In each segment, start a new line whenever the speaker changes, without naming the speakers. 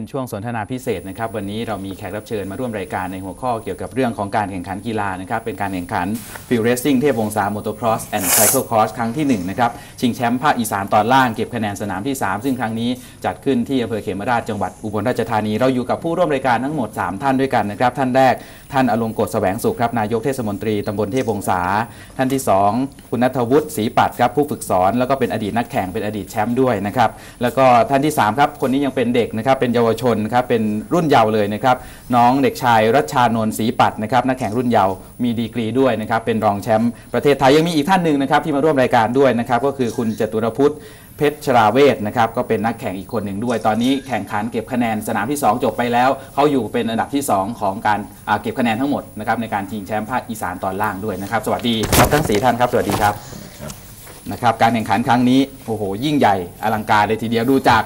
เป็นช่วงสนทนาพิเศษนะครับ วันนี้เรามีแขกรับเชิญมาร่วมรายการในหัวข้อเกี่ยวกับเรื่องของการแข่งขันกีฬานะครับ เป็นการแข่งขันฟิลเรซิ่งเทพวงศามอเตอร์ครอสแอนด์ไซเคิลครอสครั้งที่ 1 นะครับ ชิงแชมป์ภาคอีสานตอนล่างเก็บคะแนนสนามที่ 3 ซึ่งครั้งนี้จัดขึ้นที่อำเภอเขมราชจังหวัดอุบลราชธานี เราอยู่กับผู้ร่วมรายการทั้งหมด 3 ท่านด้วยกันนะครับ ท่านแรกท่านอลงกฎแสวงสุขครับนายกเทศมนตรีตำบลเทพวงศาท่านที่ 2 คุณนัทวุฒิศรีปัตครับผู้ฝึกสอนแล้วก็เป็นอดีตนักแข่งเป็นอดีตแชมป์ด้วยนะครับแล้วก็ท่านที่3ครับคนนี้ยังเป็นเด็กนะครับเป็นเยาวชนครับเป็นรุ่นเยาว์เลยนะครับน้องเด็กชายรัชชานนท์ศรีปัตย์นะครับนักแข่งรุ่นเยาว์มีดีกรีด้วยนะครับเป็นรองแชมป์ประเทศไทยยังมีอีกท่านหนึ่งนะครับที่มาร่วมรายการด้วยนะครับก็คือคุณจตุรพุทธเพชรชราเวทนะครับก็เป็นนักแข่งอีกคนหนึ่งด้วย ตอนนี้แข่งขันเก็บคะแนนสนามที่ 2 จบไปแล้ว เขาอยู่เป็นอันดับที่ 2 ของการอ่าเก็บคะแนนทั้งหมดนะครับในการชิงแชมป์ภาคอีสานตอนล่างด้วยนะครับสวัสดีครับทั้งสี่ท่านครับสวัสดีครับนะครับการแข่งขันครั้งนี้โอ้โหยิ่งใหญ่อลังการเลยทีเดียวดูจาก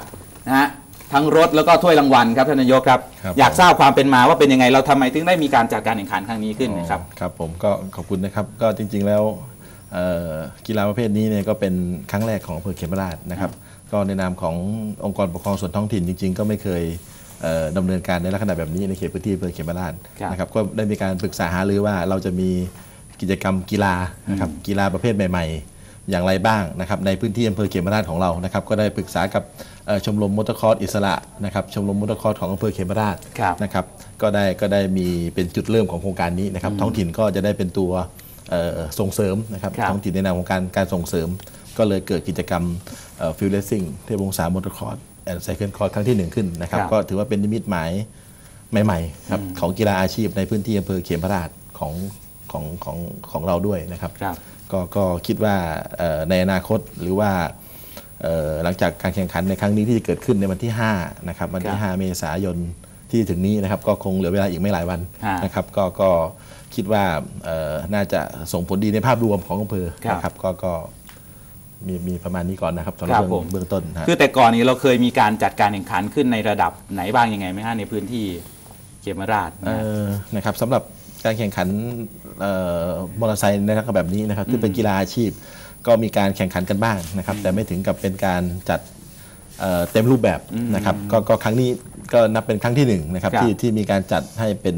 นะฮะ ทั้งรถแล้วก็ถ้วยรางวัลครับท่านนายกครับ
ครับ
อยากทราบความเป็นมาว่าเป็นยังไงเราทำไมถึงได้มีการจัดการแข่งขันครั้งนี้ขึ้นนะครับ
อ๋อครับผมก็ขอบคุณนะครับก็จริงๆแล้วเอ่อกีฬาประเภทนี้เนี่ยก็เป็นครั้งแรกของอำเภอเขมราชนะครับ ก็ในนามขององค์กรปกครองส่วนท้องถิ่นจริง ๆ ก็ไม่เคยเอ่อดำเนินการในลักษณะแบบนี้ในเขตพื้นที่อำเภอเขมราช
ครับ
นะครับก็ได้มีการปรึกษาหารือว่าเราจะมีกิจกรรมกีฬานะครับกีฬาประเภทใหม่ ๆ อย่างไรบ้างนะครับในพื้นที่อำเภอเขมราชของเรานะครับก็ได้ปรึกษากับเอ่อชมรมมอเตอร์คอร์สอิสระนะครับชมรมมอเตอร์คอร์สของอำเภอเขมราช
ครับ
นะครับก็ได้ก็ได้มีเป็นจุดเริ่มของโครงการนี้นะครับท้องถิ่นก็จะได้เป็นตัวเอ่อส่งเสริมนะครับ
ครับ
ท้องถิ่นในนามของการการส่งเสริม ก็เลยเกิดกิจกรรมฟิลเลสซิ่งเทพวงศามอเตอร์คอร์สแอนด์ไซเคิลคอร์สครั้งที่หนึ่งขึ้นนะครับ
ครับ
ก็ถือว่าเป็นนิมิตหมายใหม่ๆครับของกีฬาอาชีพในพื้นที่อำเภอเขมราชของของของของเราด้วยนะครับ
ครับ
ก็ก็คิดว่าเอ่อในอนาคตหรือว่าเอ่อหลังจากการแข่งขันในครั้งนี้ที่จะเกิดขึ้นในวันที่5นะครับวันที่
ครับ
5เมษายนที่ถึงนี้นะครับก็คงเหลือเวลาอีกไม่หลายวัน
ฮะ
นะครับก็ก็คิดว่าเอ่อน่าจะส่งผลดีในภาพรวมของอำเภอ
ครับ
นะครับก็ก็มีมีประมาณนี้ก่อนนะครับสำห
ครั
รับบเบื้อง
ผม
เบื้องต้นฮะ
คือแต่ก่อนนี้เราเคยมีการจัดการแข่งขันขึ้นในระดับไหนบ้างยังไงไหมฮะในพื้นที่เขมราชนะ
เอ่
ฮะ
อนะครับสำหรับ การแข่งขันเอ่อมอเตอร์ไซค์ในลักษณะแบบนี้นะครับที่เป็นกีฬาอาชีพ ก็มีการแข่งขันกันบ้างนะครับ แต่ไม่ถึงกับเป็นการจัดเอ่อเต็มรูปแบบนะครับก็ก็ครั้งนี้ก็นับเป็นครั้งที่หนึ่งนะครับ
ครับ
ที่ที่มีการจัดให้เป็น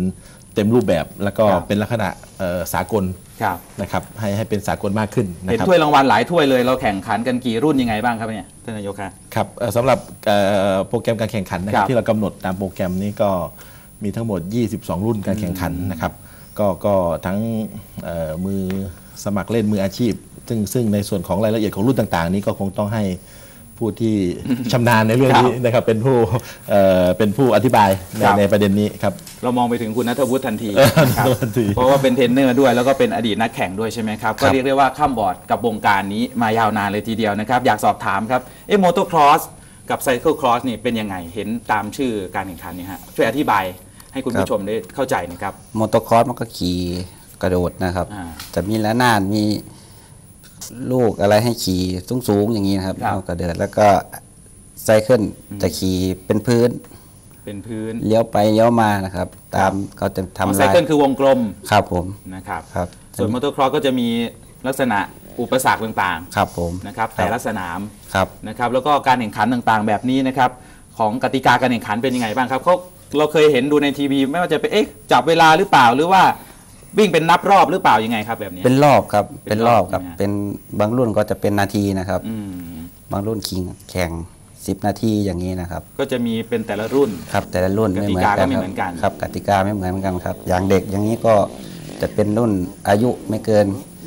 เต็มรูปแบบแล้วก็
ครับ
เป็นลักษณะเอ่อสากล
ครับ
นะครับให้ให้เป็นสากลมากขึ้นนะ
เห็น
ครับ
ถ้วยรางวัลหลายถ้วยเลยเราแข่งขันกันกี่รุ่นยังไงบ้างครับเนี่ยท่านนายกครับ
ครับเอ่อสำหรับเอ่อโปรแกรมการแข่งขันนะค
ค
รั
รั
บบที่เรากำหนดตามโปรแกรมนี้ก็มีทั้งหมด 22 รุ่นการแข่งขันนะครับ ก็ก็ทั้งเอ่อมือสมัครเล่นมืออาชีพ ซึ่งซึ่งในส่วนของรายละเอียดของรุ่นต่าง ๆ นี้ก็คงต้องให้ผู้ที่ชำนาญในเรื่องนี้นะครับเป็นผู้เอ่อเป็นผู้อธิบายใน
ครับ
ในประเด็นนี้ครับ
เรามองไปถึงคุณนัทวุฒิทันที
เออ
ครับ
ทันที
เพราะว่าเป็นเทรนเนอร์ด้วยแล้วก็เป็นอดีตนักแข่งด้วยใช่ไหมครับ ก็เรียกได้ว่าข้ามบอร์ดกับวงการนี้มายาวนานเลยทีเดียวนะครับ อยากสอบถามครับเอ๊ะมอเตอร์ครอสกับไซเคิลครอสนี่เป็นยังไงเห็นตามชื่อการแข่งขันเนี่ยฮะช่วยอธิบาย ให้คุณ
ครับ
ผู้ชมได้เข้าใจนะครับ
มอเตอร์คอร์สมันก็ขี่กระโดดนะครับ
อ่า
จะมีละนาดมีลูกอะไรให้ขี่สูงๆอย่างนี้นะครับ
ครับ
เอากระเดิดแล้วก็ไซเคิลจะขี่เป็นพื้น
เป็นพื้น
เลี้ยวไปเลี้ยวมานะครับ ตามเขาจะทำ
ไซ
ลาย
เคิลคือวงกลม
ครับผม
นะครับ
ครับ
ส่วนมอเตอร์ครอสก็จะมีลักษณะอุปสรรคต่าง
ครับผม
ๆนะครับแต่ละสนาม
ครับ
นะครับ แล้วก็การแข่งขันต่างๆ แบบนี้นะครับ ของกติกาการแข่งขันเป็นยังไงบ้างครับเขา เราเคยเห็นดูในทีวีไม่ว่าจะเป็นเอ๊ะจับเวลาหรือเปล่าหรือว่าวิ่งเป็นนับรอบหรือเปล่ายังไงครับแบบนี้
เป็นรอบครับ
เป็
เป็นน
ร
ร
อ
อ
บบ
ครับ
นะฮะ
เป็นบางรุ่นก็จะเป็นนาทีนะครับ
อืม
บางรุ่นคิงแข่ง10นาทีอย่างนี้นะครับ
ก็จะมีเป็นแต่ละรุ่น
ครับ แต่ละรุ่นไม่เหมือน
กติกาก็
กัน
ไม่
ค
เหมื
รั
อนกัน
ครับกติกาไม่เหมือนกันครับ อย่างเด็กอย่างนี้ก็จะเป็นรุ่นอายุไม่เกิน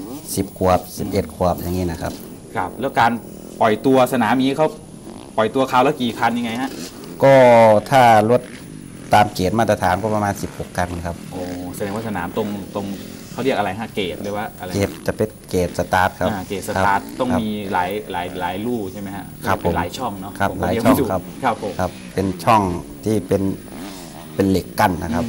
10 ขวบ 11 ขวบอย่างนี้นะครับ
ครับ แล้วการปล่อยตัวสนามนี้เขาปล่อยตัวคราวละกี่คันยังไงฮะ
ก็ถ้ารถ ตามเกณฑ์มาตรฐานก็ประมาณ 16 กันครับ
โอ้แสดงว่าสนามตรงตรงเขาเรียกอะไรฮะเกตหรือว่าอะไร
เกณฑ์จะเป็นเกณฑ์สตาร์ทครับ
อ่าเกตสตาร์ท
คบ
ต้อง
ครับ
มีหลายหลายหลายลู่ใช่ไหมฮะ
ครับ
เป็น
ผม
หลายช่องเนาะ
ครับ
ผม
หลาย
เรีก
ช่อง
ไม่ถูก
ครับ
ครับผม
ครับ เป็นช่องที่เป็นเป็นเหล็กกั้นนะครับ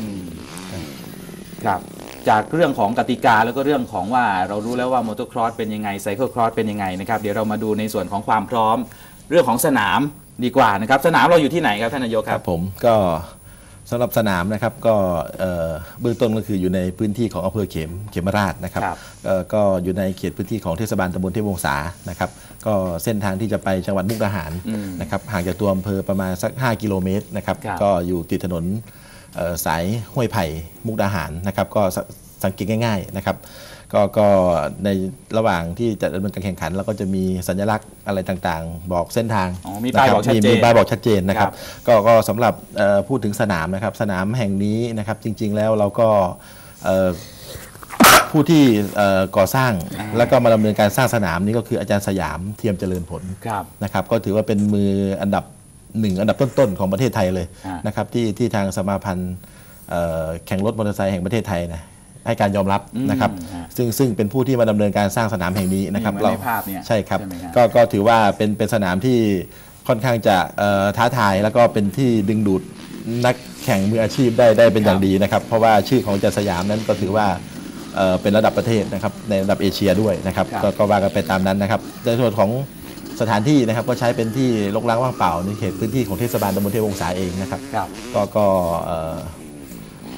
ครับ จากเรื่องของกติกาแล้วก็เรื่องของว่าเรารู้แล้วว่ามอเตอร์ครอสเป็นยังไงไซเคิลครอสเป็นยังไงนะครับเดี๋ยวเรามาดูในส่วนของความพร้อม เรื่องของสนามดีกว่านะครับ สนามเราอยู่ที่ไหนครับท่านนายก
ค
ครั
รับบผมก็ สำหรับสนามนะครับก็เอ่อเบื้องต้นก็คืออยู่ในพื้นที่ของอำเภอเขมเขมราชนะครับ
ครับ
เอ่อก็อยู่ในเขตพื้นที่ของเทศบาลตำบลเทพวงศานะครับก็เส้นทางที่จะไปจังหวัดมุกดาหาร
อืม
นะครับห่างจากตัวอำเภอประมาณสัก 5 กิโลเมตรนะครับ
ครับ
ก็อยู่ติดถนนเอ่อสายห้วยไผ่มุกดาหารนะครับก็สสังเกตง่ายๆนะครับ ก็ก็ในระหว่างที่จะดำเนินการแข่งขันเราก็จะมีสัญลักษณ์อะไรต่างๆ บอกเส้นทาง
อ๋อมีป้ายะ
ครับ
บอกชัดเจน
มีป้ายบอกชัดเจนนะครับ
ครับ
ก็ก็สำหรับเอ่อพูดถึงสนามนะครับ สนามแห่งนี้นะครับ จริง ๆ แล้วเราก็เอ่อผู้ที่เอ่อก่อสร้างแล้วก็มาดำเนินการสร้างสนามนี้ก็คืออาจารย์สยามเทียมเจริญผล
ครับ
นะครับก็ถือว่าเป็นมืออันดับหนึ่งอันดับต้นๆ ของประเทศไทยเลย
อ่าน
นะครับที่ที่ทางสมาพันธ์เอ่อแข่งรถมอเตอร์ไซค์แห่งประเทศไทยนะ ให้การยอมรับนะครับ
ฮะ
ซึ่งซึ่งเป็นผู้ที่มาดำเนินการสร้างสนามแห่งนี้นะครับ
นี่เหมือนในภาพเนี่ย
ใช่ครับ
ใช่ไหมครับ
ก็ก็ถือว่าเป็นเป็นสนามที่ค่อนข้างจะเอ่อท้าทายแล้วก็เป็นที่ดึงดูดนักแข่งมืออาชีพได้ได้เป็นอย่างดีนะครับ เพราะว่าชื่อของอาจารย์สยามนั้นก็ถือว่าเอ่อเป็นระดับประเทศนะครับในระดับเอเชียด้วยนะครับ
ครับ
ก็ก็ว่ากันไปตามนั้นนะครับในส่วนของสถานที่นะครับก็ใช้เป็นที่รกร้างว่างเปล่าในเขตพื้นที่ของเทศบาลตำบลเทพวงศาเองนะครับ
ครับ
ก็ก็เอ่อ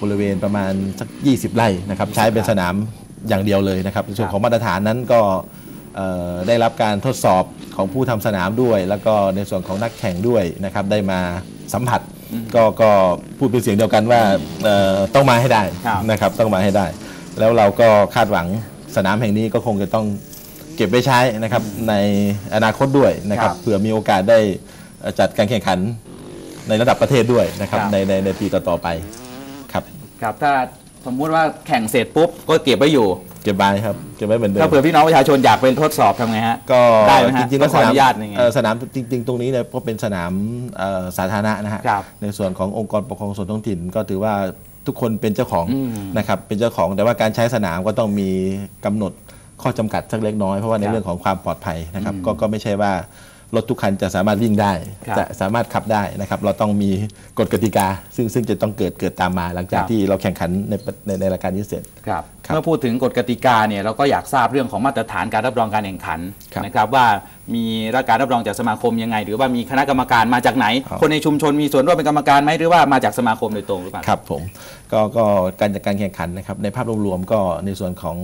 บริเวณประมาณสัก 20 ไร่นะครับใช้เป็นสนามอย่างเดียวเลยนะครับในส่วนของมาตรฐานนั้นก็เอ่อได้รับการทดสอบของผู้ทำสนามด้วย แล้วก็ในส่วนของนักแข่งด้วยนะครับได้มาสัมผัสก็ก็พูดเป็นเสียงเดียวกันว่าเอ่อต้องมาให้ได้
ครับ
นะครับต้องมาให้ได้ แล้วเราก็คาดหวังสนามแห่งนี้ก็คงจะต้องเก็บไว้ใช้นะครับในอนาคตด้วยนะครับ
ครับ
เผื่อมีโอกาสได้เอ่อจัดการแข่งขันในระดับประเทศด้วยนะครับ
ครับ
ในในในปีต่อๆไป ครับ
ครับถ้าสมมุติว่าแข่งเสร็จปุ๊บก็เก็บไว้อยู่
เก็บไว้ครับเก็บไว้เหมือนเดิ
ถ้ามเผื่อพี่น้องประชาชนอยากเป็นทดสอบทำไงฮะ
ก็
ได้ไหมฮะ
จริงๆแล้ว
ต้อง
ส
ขออ
นาม
นุญาตยังไง
เอ่อสนามจริง ๆ ตรงนี้เนี่ยก็เป็นสนามเอ่อสาธารณะนะฮะ
ครับ
ในส่วนขององค์กรปกครองส่วนท้องถิ่นก็ถือว่าทุกคนเป็นเจ้าของ
อืม
นะครับเป็นเจ้าของแต่ว่าการใช้สนามก็ต้องมีกำหนดข้อจำกัดสักเล็กน้อยเพราะว่าใน
ครับ
เรื่องของความปลอดภัยนะครับ
อืม
ก็ก็ไม่ใช่ว่า รถทุกคันจะสามารถวิ่งได้
ครับ
จะสามารถขับได้นะครับ เราต้องมีกฎกติกา ซึ่งซึ่งจะต้องเกิดเกิดตามมาหลังจาก
ครับ
ที่เราแข่งขันในในในรายการนี้เสร็จ
ครับ
ครับ
เมื่อพูดถึงกฎกติกาเนี่ยเราก็อยากทราบเรื่องของมาตรฐานการรับรองการแข่งขัน
ครับ
นะครับว่ามีรับการรับรองจากสมาคมยังไง หรือว่ามีคณะกรรมการมาจากไหน
ครับ
คนในชุมชนมีส่วนร่วมเป็นกรรมการไหมหรือว่ามาจากสมาคมโดยตรงหรือเปล่า
ครับผมก็ก็การจัดการแข่งขันนะครับในภาพรวมๆก็ในส่วนของ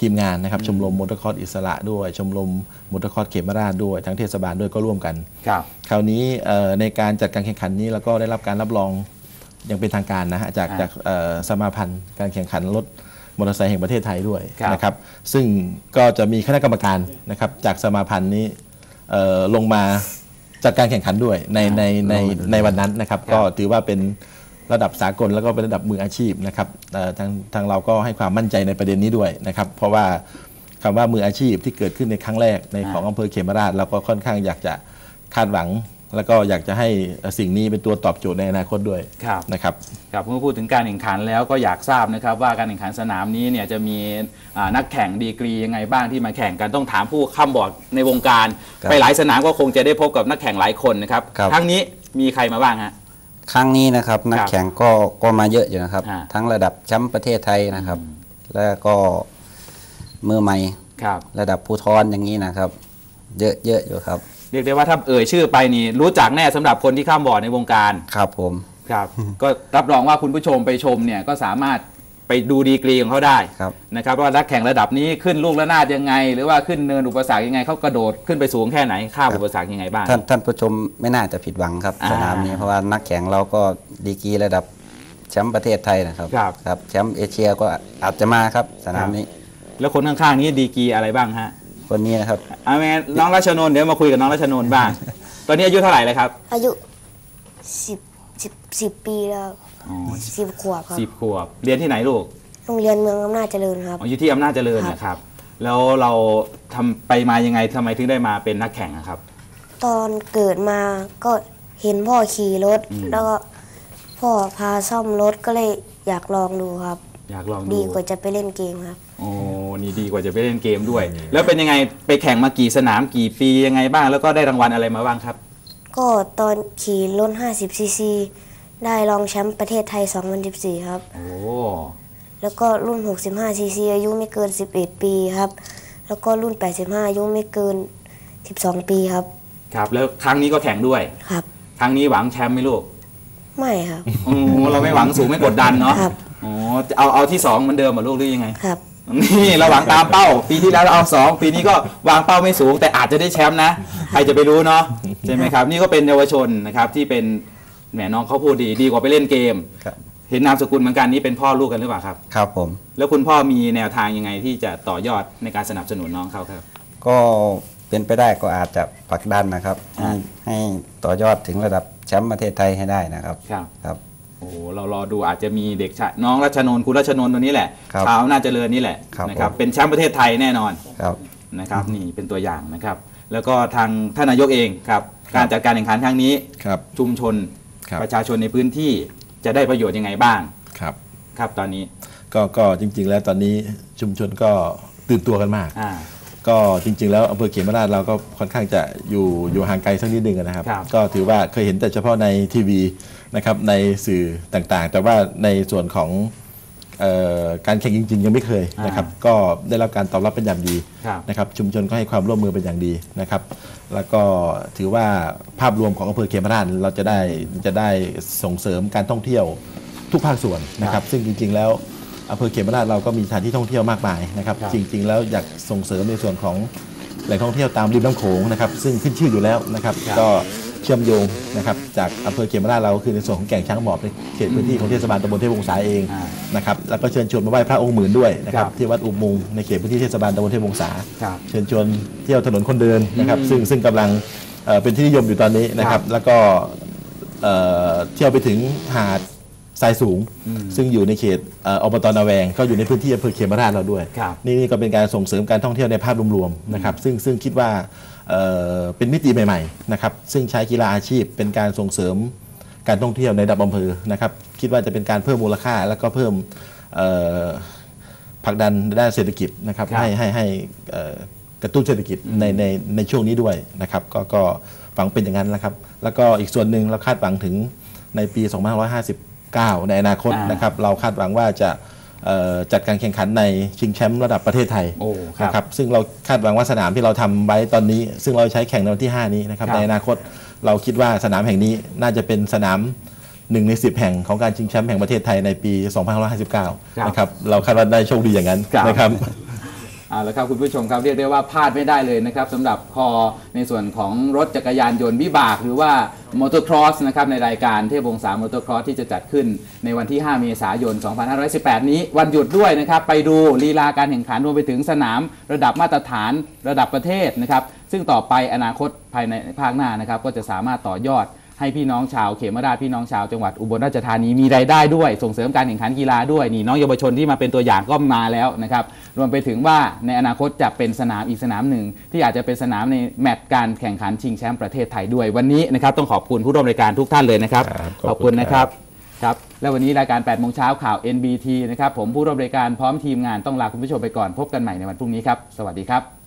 ทีมงานนะครับชมรมมอเตอร์คอร์สอิสระด้วย ชมรมมอเตอร์คอร์สเขมราชด้วยทั้งเทศบาลด้วยก็ร่วมกัน
ครับ
คราวนี้เอ่อในการจัดการแข่งขันนี้เราก็ได้รับการรับรองอย่างเป็นทางการนะฮะจาก
อ่า
จากเอ่อสมาพันธ์การแข่งขันรถมอเตอร์ไซค์แห่งประเทศไทยด้วย
ครับ
นะครับซึ่งก็จะมีคณะกรรมการนะครับจากสมาพันธ์นี้เอ่อลงมาจัดการแข่งขันด้วยในในในในวันนั้นนะครับ
ครับ
ก็ถือว่าเป็น ระดับสากลแล้วก็เป็นระดับมืออาชีพนะครับเอ่อทางทางเราก็ให้ความมั่นใจในประเด็นนี้ด้วยนะครับ เพราะว่าคำว่ามืออาชีพที่เกิดขึ้นในครั้งแรกในของอำเภอเขมราชเราก็ค่อนข้างอยากจะคาดหวัง แล้วก็อยากจะให้สิ่งนี้เป็นตัวตอบโจทย์ในอนาคตด้วย
ครับ
นะครับ
ครับเมื่อพูดถึงการแข่งขันแล้วก็อยากทราบนะครับ ว่าการแข่งขันสนามนี้เนี่ยจะมีอ่านักแข่งดีกรียังไงบ้างที่มาแข่งกันต้องถามผู้ข้ามบอร์ดในวงการ
ครับ
ไปหลายสนามก็คงจะได้พบกับนักแข่งหลายคนนะครับ
ครับ
ครั้งนี้มีใครมาบ้างฮะ
ครั้งนี้นะครับนักแข่งก็ก็มาเยอะอยู่นะครับ
อ่า
ทั้งระดับแชมป์ประเทศไทยนะครับ แล้วก็มือใหม่
ครับ
ระดับผู้ทรอย่างนี้นะครับ เยอะเยอะอยู่ครับ
เรียกได้ว่าถ้าเอ่ยชื่อไปนี่รู้จักแน่สำหรับคนที่ข้ามบอร์ดในวงการ
ครับผม
ครับ ก็รับรองว่าคุณผู้ชมไปชมเนี่ยก็สามารถ ไปดูดีกรีของเขาได้
ครับ
นะครับว่านักแข่งระดับนี้ขึ้นลูกระนาดยังไง หรือว่าขึ้นเนินอุปสรรคยังไงเขากระโดดขึ้นไปสูงแค่ไหนข้ามอุปสรรคยังไงบ้าง
ท่านท่านผู้ชมไม่น่าจะผิดหวังครับ
อ่า
สนามนี้เพราะว่านักแข่งเราก็ดีกรีระดับแชมป์ประเทศไทยนะครับ
ครับ
ครับแชมป์เอเชียก็อาจจะมาครับสนามนี้
แล้วคนข้างๆนี้ดีกรีอะไรบ้างฮะ
คนนี้นะครับ
อาแม่น้องรัชนนท์เดี๋ยวมาคุยกับน้องรัชนนท์บ้าง ตอนนี้อายุเท่าไหร่เลยครับ
อายุสิบสิบสิบปีแล้ว
อ๋อ
สิบขวบครับ
สิบขวบ เรียนที่ไหนลูก
โรงเรียนเมืองอำนาจเจริญครับ
อ๋ออยู่ที่อำนาจเจริญ
ครับ
นะครับ แล้วเราทำไปมายังไงทำไมถึงได้มาเป็นนักแข่งอะครับ
ตอนเกิดมาก็เห็นพ่อขี่รถ
อืม
แล้วก็พ่อพาซ่อมรถก็เลยอยากลองดูครับ
อยากลอง
ดี
ดู
กว่าจะไปเล่นเกมครับ
โอ้นี่ดีกว่าจะไปเล่นเกมด้วย แล้วเป็นยังไงไปแข่งมากี่สนามกี่ปียังไงบ้าง แล้วก็ได้รางวัลอะไรมาบ้างครับ
ก็ตอนขี่รถ50ซีซี ได้รองแชมป์ประเทศไทย 2014 ครับ
โอ้
แล้วก็รุ่น 65 ซีซีอายุไม่เกิน 11 ปีครับ แล้วก็รุ่น 85 อายุไม่เกิน 12 ปีครับ
ครับ แล้วครั้งนี้ก็แข่งด้วย
ครับ
ครั้งนี้หวังแชมป์ไหมลูก
ไม่ครับ
โอ้ เราไม่หวังสูงไม่กดดันเนาะ
ครับ
โอ้เอาเอาที่สองเหมือนเดิมเหรอลูกหรือยังไง
ครับ
นี่เราหวังตามเป้า ปีที่แล้วเราเอาสองปีนี้ก็วางเป้าไม่สูง แต่อาจจะได้แชมป์นะ ใครจะไปรู้เนาะ ใช่ไหมครับ นี่ก็เป็นเยาวชนนะครับที่เป็น แหมน้องเขาพูดดีดีกว่าไปเล่นเกม
ครับ
เห็นนามสกุลเหมือนกันนี่เป็นพ่อลูกกันหรือเปล่าครับ
ครับผม
แล้วคุณพ่อมีแนวทางยังไงที่จะต่อยอดในการสนับสนุนน้องเขาครับ
ก็เป็นไปได้ก็อาจจะผลักดันนะครับ
อ่า
ให้ให้ต่อยอดถึงระดับแชมป์ประเทศไทยให้ได้นะครับ
ครับ
ครับ
โอ้โหเรารอดูอาจจะมีเด็กชายน้องรัชนนท์คุณรัชนนท์ตัวนี้แหละ
ครับ
ชาวอำนาจเจริญนี่แหละ
ครับ
นะครับ
ผม
เป็นแชมป์ประเทศไทยแน่นอน
ครับ
นะครับนี่เป็นตัวอย่างนะครับ แล้วก็ทางท่านนายกเองครับ การจัดการแข่งขันครั้งนี้
ครับ
ชุมชน
ครับ
ประชาชนในพื้นที่จะได้ประโยชน์ยังไงบ้าง
ครับ
ครับตอนนี้
ก็ก็จริง ๆ แล้วตอนนี้ชุมชนก็ตื่นตัวกันมาก
อ่า
ก็จริง ๆ แล้วอำเภอเขมราชเราก็ค่อนข้างจะอยู่อยู่ห่างไกลสักนิดหนึ่งนะครับ
ครับ
ก็ถือว่าเคยเห็นแต่เฉพาะในทีวีนะครับในสื่อต่างๆ แต่ว่าในส่วนของเออ การแข่งจริง ๆ ยังไม่เคยนะครับก็ได้รับการตอบรับเป็นอย่างดี
ครับ
นะครับชุมชนก็ให้ความร่วมมือเป็นอย่างดีนะครับ แล้วก็ถือว่าภาพรวมของอำเภอเขมราชเราจะได้จะได้ส่งเสริมการท่องเที่ยวทุกภาคส่วนนะครับ ซึ่งจริง ๆ แล้วอำเภอเขมราชเราก็มีสถานที่ท่องเที่ยวมากมายนะครับ
ครับ
จริง ๆ แล้วอยากส่งเสริมในส่วนของแหล่งท่องเที่ยวตามริมน้ำโขงนะครับซึ่งขึ้นชื่ออยู่แล้วนะครับก็ เชื่อมโยงนะครับจากอำเภอเขมราชเราก็คือในส่วนของแก่งช้างหมอบในเขตพื้นที่ของเทศบาลตำบลเทพวงศาเอง
อ่า
นะครับแล้วก็เชิญชวนมาไหว้พระองค์หมื่นด้วยนะครับ
ครับ
ที่วัดอุโมงค์ในเขตพื้นที่เทศบาลตำบลเทพวงศา
ครับ
เชิญชวนเที่ยวถนนคนเดินนะครับ ซึ่งซึ่งกำลังเอ่อเป็นที่นิยมอยู่ตอนนี้นะค
ครั
รับบแล้วก็เอ่อเที่ยวไปถึงหาดทรายสูง ซึ่งอยู่ในเขตเอ่ออบตนาแวง ก็อยู่ในพื้นที่อำเภอเขมราชเราด้วย
ครับ
นี่นี่ก็เป็นการส่งเสริมการท่องเที่ยวในภาพรวมๆนะครับ ซึ่งซึ่งคิดว่า เอ่อเป็นมิติใหม่ๆนะครับซึ่งใช้กีฬาอาชีพเป็นการส่งเสริมการท่องเที่ยวในระดับอำเภอนะครับคิดว่าจะเป็นการเพิ่มมูลค่าแล้วก็เพิ่มเอ่อผลักดันด้านเศรษฐกิจนะครับ
ครับ
ให้ให้ให้เอ่อกระตุ้นเศรษฐกิจในในในช่วงนี้ด้วยนะครับก็ก็ฝังเป็นอย่างนั้นนะครับ แล้วก็อีกส่วนหนึ่งเราคาดหวังถึงในปี 2559 ในอนาคต
อ่าน
นะครับเราคาดหวังว่าจะเอ่อ จัดการแข่งขันในชิงแชมป์ระดับประเทศไทย
โอ้ครับ
นะครับซึ่งเราคาดหวังว่าสนามที่เราทำไว้ตอนนี้ ซึ่งเราใช้แข่งในวันที่ 5 นี้นะครับ
ครับ
ในอนาคตเราคิดว่าสนามแห่งนี้น่าจะเป็นสนามหนึ่งใน10แห่งของการชิงแชมป์แห่งประเทศไทยในปี 2559 นะครับ เราคาดว่าได้โชคดีอย่างนั้น
ครับ
นะครับ
เอาละครับคุณผู้ชมครับเรียกได้ว่าพลาดไม่ได้เลยนะครับสำหรับคอในส่วนของรถจักรยานยนต์วิบาก หรือว่ามอเตอร์ครอสนะครับในรายการเทพวงศามอเตอร์ครอสที่จะจัดขึ้นในวันที่ 5 เมษายน 2518 นี้วันหยุดด้วยนะครับ ไปดูลีลาการแข่งขันรวมไปถึงสนามระดับมาตรฐานระดับประเทศนะครับ ซึ่งต่อไปอนาคตภายในภาคหน้านะครับก็จะสามารถต่อยอด ให้พี่น้องชาวเขมราชพี่น้องชาวจังหวัดอุบลราชธานีมีรายได้ด้วย ส่งเสริมการแข่งขันกีฬาด้วยนี่น้องเยาวชนที่มาเป็นตัวอย่างก็มาแล้วนะครับรวมไปถึงว่าในอนาคตจะเป็นสนามอีกสนามหนึ่ง ที่อาจจะเป็นสนามในแมตช์การแข่งขันชิงแชมป์ประเทศไทยด้วยวันนี้นะครับต้องขอบคุณผู้ร่วมรายการทุกท่านเลยนะครับ
ครับ
ขอบคุณนะครับครับและวันนี้รายการ8โมงเช้าข่าว NBT นะครับผมผู้ร่วมรายการพร้อมทีมงานต้องลาคุณผู้ชมไปก่อนพบกันใหม่ในวันพรุ่งนี้ครับสวัสดีครับ